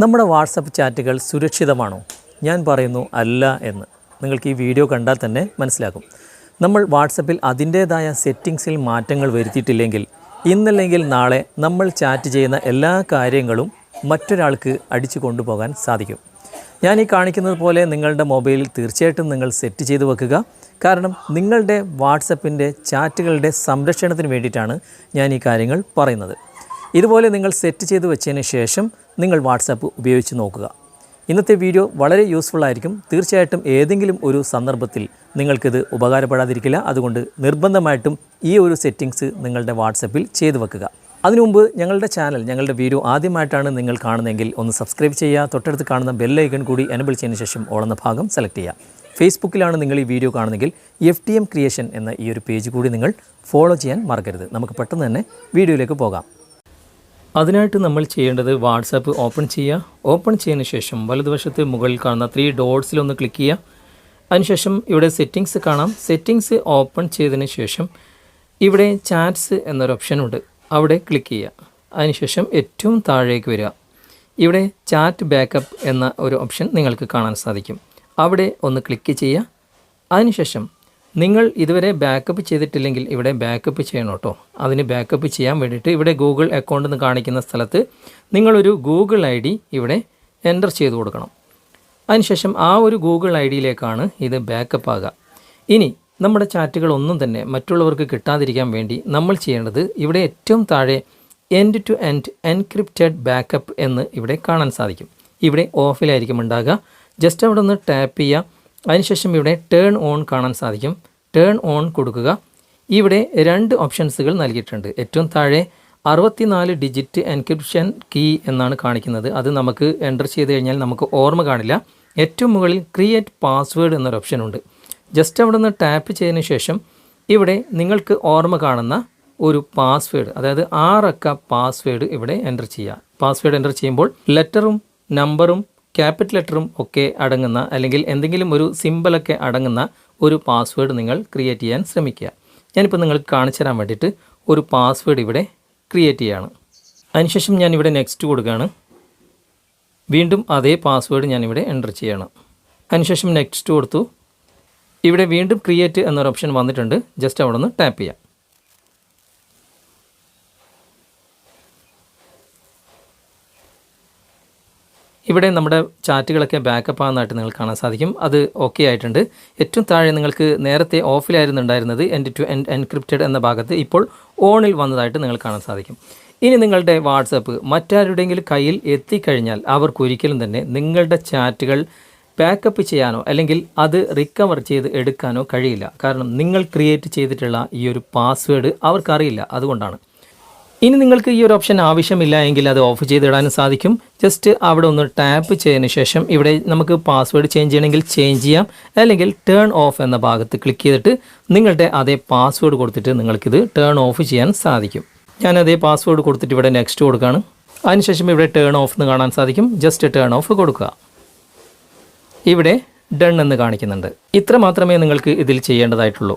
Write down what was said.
നമ്മുടെ വാട്സപ്പ് ചാറ്റുകൾ സുരക്ഷിതമാണോ? ഞാൻ പറയുന്നു അല്ല എന്ന്. നിങ്ങൾക്ക് ഈ വീഡിയോ കണ്ടാൽ തന്നെ മനസ്സിലാക്കും നമ്മൾ വാട്സപ്പിൽ അതിന്റേതായ സെറ്റിങ്സിൽ മാറ്റങ്ങൾ വരുത്തിയിട്ടില്ലെങ്കിൽ ഇന്നല്ലെങ്കിൽ നാളെ നമ്മൾ ചാറ്റ് ചെയ്യുന്ന എല്ലാ കാര്യങ്ങളും മറ്റൊരാൾക്ക് അടിച്ചു കൊണ്ടുപോകാൻ സാധിക്കും. ഞാൻ ഈ കാണിക്കുന്നത് പോലെ നിങ്ങളുടെ മൊബൈലിൽ തീർച്ചയായിട്ടും നിങ്ങൾ സെറ്റ് ചെയ്ത് വെക്കുക. കാരണം നിങ്ങളുടെ വാട്സപ്പിന്റെ ചാറ്റുകളുടെ സംരക്ഷണത്തിന് വേണ്ടിയിട്ടാണ് ഞാൻ ഈ കാര്യങ്ങൾ പറയുന്നത്. ഇതുപോലെ നിങ്ങൾ സെറ്റ് ചെയ്ത് വെച്ചതിന് ശേഷം നിങ്ങൾ വാട്സാപ്പ് ഉപയോഗിച്ച് നോക്കുക. ഇന്നത്തെ വീഡിയോ വളരെ യൂസ്ഫുൾ ആയിരിക്കും. തീർച്ചയായിട്ടും ഏതെങ്കിലും ഒരു സന്ദർഭത്തിൽ നിങ്ങൾക്കിത് ഉപകാരപ്പെടാതിരിക്കില്ല. അതുകൊണ്ട് നിർബന്ധമായിട്ടും ഈ ഒരു സെറ്റിങ്സ് നിങ്ങളുടെ വാട്സപ്പിൽ ചെയ്തു വെക്കുക. അതിനുമുമ്പ് ഞങ്ങളുടെ ചാനൽ ഞങ്ങളുടെ വീഡിയോ ആദ്യമായിട്ടാണ് നിങ്ങൾ കാണുന്നതെങ്കിൽ ഒന്ന് സബ്സ്ക്രൈബ് ചെയ്യുക. തൊട്ടടുത്ത് കാണുന്ന ബെല്ലൈക്കൺ കൂടി എനബിൾ ചെയ്തതിന് ശേഷം ഓളുന്ന ഭാഗം സെലക്ട് ചെയ്യുക. ഫേസ്ബുക്കിലാണ് നിങ്ങൾ ഈ വീഡിയോ കാണുന്നതെങ്കിൽ എഫ് ടി എം ക്രിയേഷൻ എന്ന ഈ ഒരു പേജ് കൂടി നിങ്ങൾ ഫോളോ ചെയ്യാൻ മറക്കരുത്. നമുക്ക് പെട്ടെന്ന് തന്നെ വീഡിയോയിലേക്ക് പോകാം. അതിനായിട്ട് നമ്മൾ ചെയ്യേണ്ടത് വാട്സാപ്പ് ഓപ്പൺ ചെയ്യുക. ഓപ്പൺ ചെയ്തതിന് ശേഷം വലതുവശത്ത് മുകളിൽ കാണുന്ന ത്രീ ഡോട്ട്സിലൊന്ന് ക്ലിക്ക് ചെയ്യുക. അതിനുശേഷം ഇവിടെ സെറ്റിങ്സ് കാണാം. സെറ്റിങ്സ് ഓപ്പൺ ചെയ്തതിന് ശേഷം ഇവിടെ ചാറ്റ്സ് എന്നൊരു ഓപ്ഷൻ ഉണ്ട്. അവിടെ ക്ലിക്ക് ചെയ്യുക. അതിനുശേഷം ഏറ്റവും താഴേക്ക് വരിക. ഇവിടെ ചാറ്റ് ബാക്കപ്പ് എന്ന ഒരു ഓപ്ഷൻ നിങ്ങൾക്ക് കാണാൻ സാധിക്കും. അവിടെ ഒന്ന് ക്ലിക്ക് ചെയ്യുക. അതിനുശേഷം നിങ്ങൾ ഇതുവരെ ബാക്കപ്പ് ചെയ്തിട്ടില്ലെങ്കിൽ ഇവിടെ ബാക്കപ്പ് ചെയ്യണം കേട്ടോ അതിന് ബാക്കപ്പ് ചെയ്യാൻ വേണ്ടിയിട്ട് ഇവിടെ ഗൂഗിൾ അക്കൗണ്ട് എന്ന് കാണിക്കുന്ന സ്ഥലത്ത് നിങ്ങളൊരു ഗൂഗിൾ ഐ ഡി ഇവിടെ എന്റർ ചെയ്ത് കൊടുക്കണം. അതിനുശേഷം ആ ഒരു ഗൂഗിൾ ഐ ഡിയിലേക്കാണ് ഇത് ബാക്കപ്പ് ആകുക ഇനി നമ്മുടെ ചാറ്റുകൾ ഒന്നും തന്നെ മറ്റുള്ളവർക്ക് കിട്ടാതിരിക്കാൻ വേണ്ടി നമ്മൾ ചെയ്യേണ്ടത് ഇവിടെ ഏറ്റവും താഴെ end to end encrypted backup എന്ന് ഇവിടെ കാണാൻ സാധിക്കും. ഇവിടെ ഓഫിലായിരിക്കും ഉണ്ടാകുക ജസ്റ്റ് അവിടെ ഒന്ന് ടാപ്പ് ചെയ്യുക അതിനുശേഷം ഇവിടെ ടേൺ ഓൺ കാണാൻ സാധിക്കും. ടേൺ ഓൺ കൊടുക്കുക. ഇവിടെ രണ്ട് ഓപ്ഷൻസുകൾ നൽകിയിട്ടുണ്ട്. ഏറ്റവും താഴെ അറുപത്തിനാല് ഡിജിറ്റ് എൻക്രിപ്ഷൻ കീ എന്നാണ് കാണിക്കുന്നത്. അത് നമുക്ക് എന്റർ ചെയ്ത് കഴിഞ്ഞാൽ നമുക്ക് ഓർമ്മ കാണില്ല. ഏറ്റവും മുകളിൽ ക്രിയേറ്റ് പാസ്വേഡ് എന്നൊരു ഓപ്ഷൻ ഉണ്ട്. ജസ്റ്റ് അവിടെ നിന്ന് ടാപ്പ് ചെയ്തതിന് ശേഷം ഇവിടെ നിങ്ങൾക്ക് ഓർമ്മ കാണുന്ന ഒരു പാസ്വേഡ് അതായത് ആറക്ക പാസ്വേഡ് ഇവിടെ എന്റർ ചെയ്യുക. പാസ്വേഡ് എന്റർ ചെയ്യുമ്പോൾ ലെറ്ററും നമ്പറും ക്യാപിറ്റൽ ലെറ്ററും ഒക്കെ അടങ്ങുന്ന അല്ലെങ്കിൽ എന്തെങ്കിലും ഒരു സിമ്പിളൊക്കെ അടങ്ങുന്ന ഒരു പാസ്വേഡ് നിങ്ങൾ ക്രിയേറ്റ് ചെയ്യാൻ ശ്രമിക്കുക. ഞാനിപ്പോൾ നിങ്ങൾക്ക് കാണിച്ചു തരാൻ വേണ്ടിയിട്ട് ഒരു പാസ്വേഡ് ഇവിടെ ക്രിയേറ്റ് ചെയ്യുകയാണ് അതിനുശേഷം ഞാനിവിടെ നെക്സ്റ്റ് കൊടുക്കുകയാണ്. വീണ്ടും അതേ പാസ്വേഡ് ഞാനിവിടെ എന്റർ ചെയ്യണം. അതിനുശേഷം നെക്സ്റ്റ് കൊടുത്തു. ഇവിടെ വീണ്ടും ക്രിയേറ്റ് എന്നൊരു ഓപ്ഷൻ വന്നിട്ടുണ്ട്. ജസ്റ്റ് അവിടെ ടാപ്പ് ചെയ്യാം. ഇവിടെ നമ്മുടെ ചാറ്റുകളൊക്കെ ബാക്കപ്പ് ആകുന്നതായിട്ട് നിങ്ങൾക്ക് കാണാൻ സാധിക്കും. അത് ഓക്കെ ആയിട്ടുണ്ട്. ഏറ്റവും താഴെ നിങ്ങൾക്ക് നേരത്തെ ഓഫിലായിരുന്നുണ്ടായിരുന്നത് എൻഡ് ടു എൻഡ് എൻക്രിപ്റ്റഡ് എന്ന ഭാഗത്ത് ഇപ്പോൾ ഓണിൽ വന്നതായിട്ട് നിങ്ങൾക്ക് കാണാൻ സാധിക്കും. ഇനി നിങ്ങളുടെ വാട്സപ്പ് മറ്റാരുടെങ്കിലും കയ്യിൽ എത്തിക്കഴിഞ്ഞാൽ അവർക്കൊരിക്കലും തന്നെ നിങ്ങളുടെ ചാറ്റുകൾ ബാക്കപ്പ് ചെയ്യാനോ അല്ലെങ്കിൽ അത് റിക്കവർ ചെയ്ത് എടുക്കാനോ കഴിയില്ല. കാരണം നിങ്ങൾ ക്രിയേറ്റ് ചെയ്തിട്ടുള്ള ഈ ഒരു പാസ്വേഡ് അവർക്കറിയില്ല. അതുകൊണ്ടാണ്. ഇനി നിങ്ങൾക്ക് ഈ ഒരു ഓപ്ഷൻ ആവശ്യമില്ല എങ്കിൽ അത് ഓഫ് ചെയ്തിടാനും സാധിക്കും. ജസ്റ്റ് അവിടെ ഒന്ന് ടാപ്പ് ചെയ്തതിന് ശേഷം ഇവിടെ നമുക്ക് പാസ്വേഡ് ചേഞ്ച് ചെയ്യണമെങ്കിൽ ചേഞ്ച് ചെയ്യാം. അല്ലെങ്കിൽ ടേൺ ഓഫ് എന്ന ഭാഗത്ത് ക്ലിക്ക് ചെയ്തിട്ട് നിങ്ങളുടെ അതേ പാസ്വേഡ് കൊടുത്തിട്ട് നിങ്ങൾക്കിത് ടേൺ ഓഫ് ചെയ്യാൻ സാധിക്കും. ഞാൻ അതേ പാസ്വേഡ് കൊടുത്തിട്ട് ഇവിടെ നെക്സ്റ്റ് കൊടുക്കുകയാണ് അതിനുശേഷം ഇവിടെ ടേൺ ഓഫ് എന്ന് കാണാൻ സാധിക്കും. ജസ്റ്റ് ടേൺ ഓഫ് കൊടുക്കുക. ഇവിടെ ഡൺ എന്ന് കാണിക്കുന്നുണ്ട്. ഇത്ര മാത്രമേ നിങ്ങൾക്ക് ഇതിൽ ചെയ്യേണ്ടതായിട്ടുള്ളൂ.